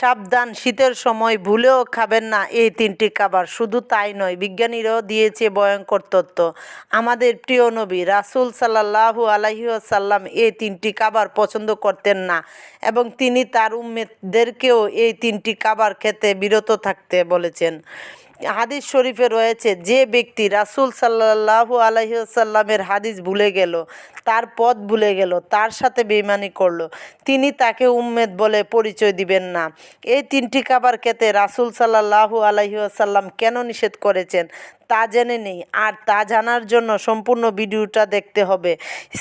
সাবধান, শীতের সময় ভুলেও খাবেন না এই তিনটি খাবার। শুধু তাই নয়, বিজ্ঞানীরাও দিয়েছে ভয়ঙ্কর তথ্য। আমাদের প্রিয় নবী রাসূল সাল্লাল্লাহু আলাইহি ওয়াসাল্লাম এই তিনটি খাবার পছন্দ করতেন না এবং তিনি তার উম্মেদদেরকেও এই তিনটি খাবার খেতে বিরত থাকতে বলেছেন। হাদিস শরীফে রয়েছে, যে ব্যক্তি রাসূল সাল্লাল্লাহু আলাইহি ওয়াসাল্লামের হাদিস ভুলে গেল তার পথ ভুলে গেল, তার সাথে বেইমানি করল। তিনি তাকে উম্মেদ বলে পরিচয় দিবেন না। এই তিনটি খাবার খেতে রাসূল সাল্লাল্লাহু আলাইহি ওয়াসাল্লাম কেন নিষেধ করেছেন তা জেনে নেই। আর তা জানার জন্য সম্পূর্ণ ভিডিওটা দেখতে হবে।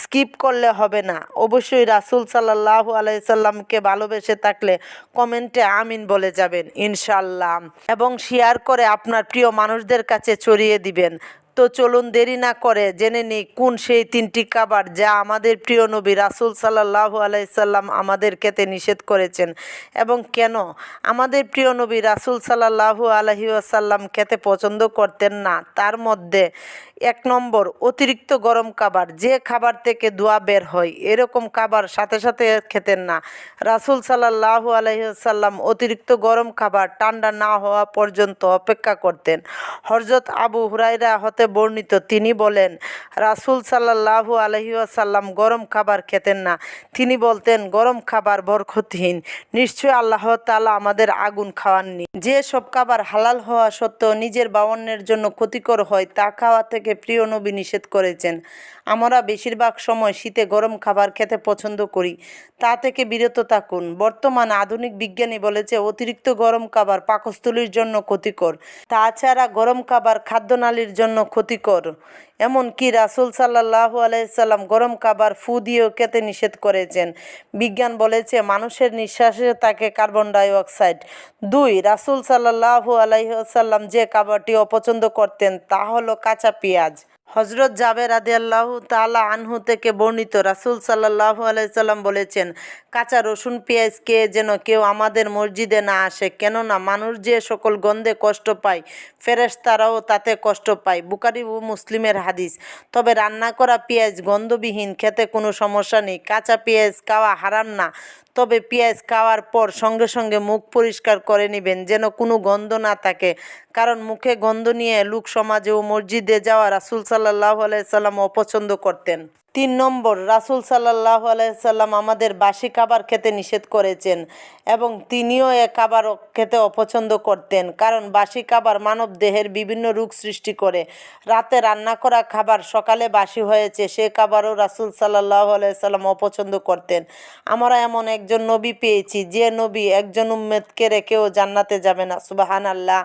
স্কিপ করলে হবে না। অবশ্যই রাসূল সাল্লাল্লাহু আলাইহি সাল্লামকে ভালোবেসে থাকলে কমেন্টে আমিন বলে যাবেন ইনশাল্লাহ এবং শেয়ার করে আপনার প্রিয় মানুষদের কাছে ছড়িয়ে দিবেন। তো চলুন দেরি না করে জেনে নিই কোন সেই তিনটি খাবার যা আমাদের প্রিয় নবী রাসূল সাল্লাল্লাহু আলাইসাল্লাম আমাদের খেতে নিষেধ করেছেন এবং কেন আমাদের প্রিয় নবী রাসূল সাল্লাল্লাহু আলহি আসাল্লাম খেতে পছন্দ করতেন না? তার মধ্যে এক নম্বর, অতিরিক্ত গরম খাবার, যে খাবার থেকে ধোয়া বের হয়, এরকম খাবার সাথে সাথে খেতেন না। রাসূল সাল্লাল্লাহু আলহি আসাল্লাম অতিরিক্ত গরম খাবার ঠান্ডা না হওয়া পর্যন্ত অপেক্ষা করতেন। হরজত আবু হুরাইরা হতে বর্ণিত। তিনি বলেন, রাসূল সাল্লাল্লাহু আলহি আসাল্লাম গরম খাবার খেতেন না। তিনি বলতেন, গরম খাবার বরকতহীন। নিশ্চয়ই আল্লাহ তালা আমাদের আগুন খাওয়াননি। যে সব খাবার হালাল হওয়া সত্ত্বেও নিজের বাবন্নের জন্য ক্ষতিকর হয়, তা খাওয়া থেকে প্রিয় নবী নিষেধ করেছেন। আমরা বেশিরভাগ সময় শীতে গরম খাবার খেতে পছন্দ করি। তা থেকে বিরত থাকুন। বর্তমান আধুনিক বিজ্ঞানী বলেছে, অতিরিক্ত গরম খাবার পাকস্থলীর জন্য ক্ষতিকর। তাছাড়া গরম খাবার খাদ্যনালীর জন্য ক্ষতিকর। এমনকি রাসুল সাল্লাহ আলাইসাল্লাম গরম খাবার, ফু দিয়েও খেতে নিষেধ করেছেন। বিজ্ঞান বলেছে, মানুষের নিঃশ্বাসে থাকে কার্বন ডাইঅক্সাইড। দুই, রাসুল সাল্লাহ আলাইসাল্লাম যে খাবারটি অপছন্দ করতেন, তা হলো কাঁচা পেঁয়াজ। হজরত জাবের আদি আল্লাহ তালা আনহু থেকে বর্ণিত রাসূল সাল্লাহু আলাইসাল্লাম বলেছেন, কাঁচা রসুন, পেঁয়াজ খেয়ে যেন কেউ আমাদের মসজিদে না আসে, কেননা মানুষ যে সকল গন্ধে কষ্ট পায়, ফেরেশতারাও তাতে কষ্ট পায়। বুকারি ও মুসলিমের হাদিস। তবে রান্না করা পেঁয়াজ গন্ধবিহীন, খেতে কোনো সমস্যা নেই। কাঁচা পেঁয়াজ খাওয়া হারাম না। তবে পেঁয়াজ খাওয়ার পর সঙ্গে সঙ্গে মুখ পরিষ্কার করে নেবেন যেন কোনো গন্ধ না থাকে। কারণ মুখে গন্ধ নিয়ে লোক সমাজে ও মসজিদে যাওয়া রাসুল সাল্লাহ আলাইসাল্লাম অপছন্দ করতেন। তিন নম্বর, রাসূল সাল্লাহ আলাইসাল্লাম আমাদের বাসি খাবার খেতে নিষেধ করেছেন এবং তিনিও এ খাবার খেতে অপছন্দ করতেন। কারণ বাসি খাবার মানব দেহের বিভিন্ন রোগ সৃষ্টি করে। রাতে রান্না করা খাবার সকালে বাসি হয়েছে, সে খাবারও রাসূল সাল্লাহ আলাইসাল্লাম অপছন্দ করতেন। আমরা এমন একজন নবী পেয়েছি, যে নবী একজন উম্মেদকে রেখেও জান্নাতে যাবে না। সুবাহান আল্লাহ